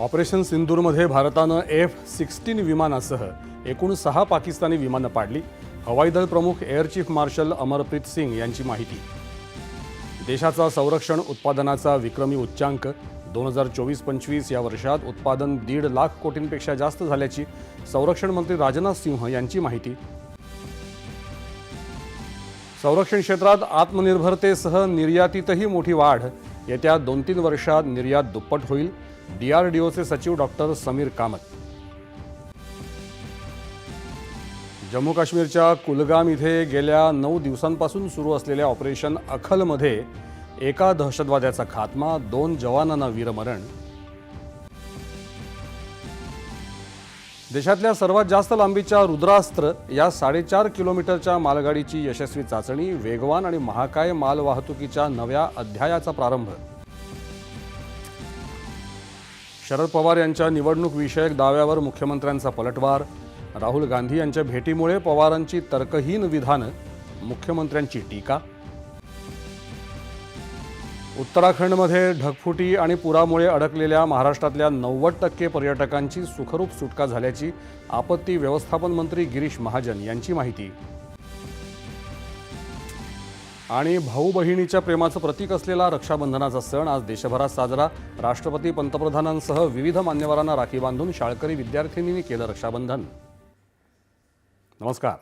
Operation सिंदूरमध्ये भारतानं F sixteen विमानासह एकूण सहा पाकिस्तानी विमानं पाडली. हवाई दल प्रमुख air chief marshal Amarpreet Singh यांची माहिती. देशाचा संरक्षण उत्पादनाचा विक्रमी उच्चांक दोन हजार चोवीस पंचवीस या वर्षात उत्पादन दीड लाख कोटींपेक्षा जास्त झाल्याची संरक्षण मंत्री राजनाथ सिंह यांची माहिती. संरक्षण क्षेत्रात आत्मनिर्भरतेसह निर्यातीतही मोठी वाढ. येत्या दोन तीन वर्षात निर्यात दुप्पट होईल. डीआरडीओचे सचिव डॉक्टर समीर कामत। जम्मू काश्मीरच्या कुलगाम इथे गेल्या नऊ दिवसांपासून सुरू असलेल्या ऑपरेशन अखलमध्ये एका दहशतवाद्याचा खात्मा दोन जवानांना वीरमरण. देशातल्या सर्वात जास्त लांबीच्या रुद्रास्त्र या साडेचार किलोमीटरच्या मालगाडीची यशस्वी चाचणी वेगवान आणि महाकाय मालवाहतुकीच्या नव्या अध्यायाचा प्रारंभ. शरद पवार यांच्या निवडणूक विषयक दाव्यावर मुख्यमंत्र्यांचा पलटवार. राहुल गांधी यांच्या भेटीमुळे पवारांची तर्कहीन विधानं मुख्यमंत्र्यांची टीका. उत्तराखंडमध्ये ढगफुटी आणि पुरामुळे अडकलेल्या महाराष्ट्रातल्या नव्वद टक्के पर्यटकांची सुखरूप सुटका झाल्याची आपत्ती व्यवस्थापन मंत्री गिरीश महाजन यांची माहिती. आणि भाऊ बहिणीच्या प्रेमाचं प्रतीक असलेला रक्षाबंधनाचा सण आज देशभरात साजरा. राष्ट्रपती पंतप्रधानांसह विविध मान्यवरांना राखी बांधून शाळकरी विद्यार्थिनींनी केलं रक्षाबंधन. नमस्कार.